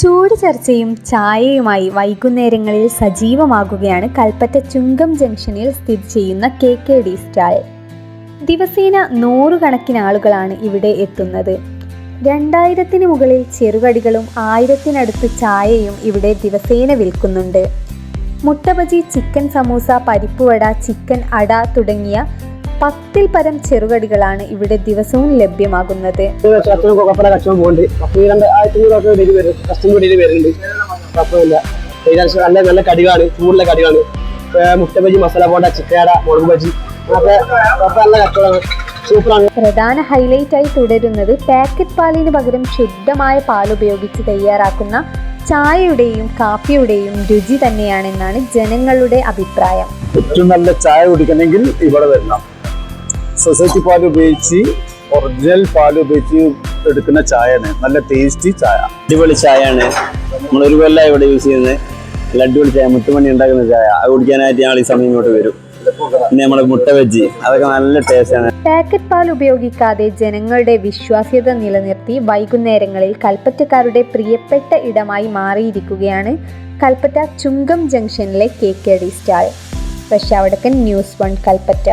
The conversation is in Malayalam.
ചൂട് ചർച്ചയും ചായയുമായി വൈകുന്നേരങ്ങളിൽ സജീവമാകുകയാണ് കൽപ്പറ്റ ചുങ്കം ജംഗ്ഷനിൽ സ്ഥിതി ചെയ്യുന്ന കെ കെ ഡി സ്റ്റാൾ. ദിവസേന നൂറുകണക്കിന് ആളുകളാണ് ഇവിടെ എത്തുന്നത്. രണ്ടായിരത്തിന് മുകളിൽ ചെറുകടികളും ആയിരത്തിനടുത്ത് ചായയും ഇവിടെ ദിവസേന വിൽക്കുന്നുണ്ട്. മുട്ടബജി ചിക്കൻ സമൂസ പരിപ്പുവട ചിക്കൻ അട തുടങ്ങിയ പത്തിൽ പരം ചെറുകടികളാണ് ഇവിടെ ദിവസവും ലഭ്യമാകുന്നത്. നല്ല നല്ല കടികളാണ് ചൂടുള്ള കടികളാണ് മുട്ട മസാല പോണ്ട ചിക്കട മുളക് ബജി നല്ല കച്ചവടമാണ് പ്രധാന തുടരുന്നത് പാക്കറ്റ് പാലിന് പകരം ശുദ്ധമായ പാൽ ഉപയോഗിച്ച് തയ്യാറാക്കുന്ന ചായയുടെയും കാപ്പിയുടെയും രുചി തന്നെയാണെന്നാണ് ജനങ്ങളുടെ അഭിപ്രായം. ഏറ്റവും നല്ല ചായ കുടിക്കണമെങ്കിൽ ഇവിടെ വരണം. സൊസൈറ്റി പാൽ ഉപയോഗിച്ച് ഒറിജിനൽ പാൽ ഉപയോഗിച്ച് എടുക്കുന്ന ചായയാണ്. നല്ല ടേസ്റ്റി ചായ. അടിപൊളി ചായയാണ്. നമ്മൾ ഒരു കൊല്ലം ഇവിടെ യൂസ് ചെയ്യുന്നത്. നല്ല അടിപൊളി ചായ മുട്ടുമണി ഉണ്ടാക്കുന്ന ചായ. അത് കുടിക്കാനായിട്ട് ഞങ്ങൾ ഈ സമയം ഇങ്ങോട്ട് വരും. പിന്നെ നമ്മുടെ മുട്ട വെജി. അതൊക്കെ നല്ല ടേസ്റ്റാണ് പാക്കറ്റ് പാൽ ഉപയോഗിക്കാതെ ജനങ്ങളുടെ വിശ്വാസ്യത നിലനിർത്തി വൈകുന്നേരങ്ങളിൽ കൽപ്പറ്റക്കാരുടെ പ്രിയപ്പെട്ട ഇടമായി മാറിയിരിക്കുകയാണ് കൽപ്പറ്റ ചുങ്കം ജംഗ്ഷനിലെ കെ കെ ഡി സ്റ്റാൾ. പ്രശാവടക്കൻ ന്യൂസ് വൺ കൽപ്പറ്റ.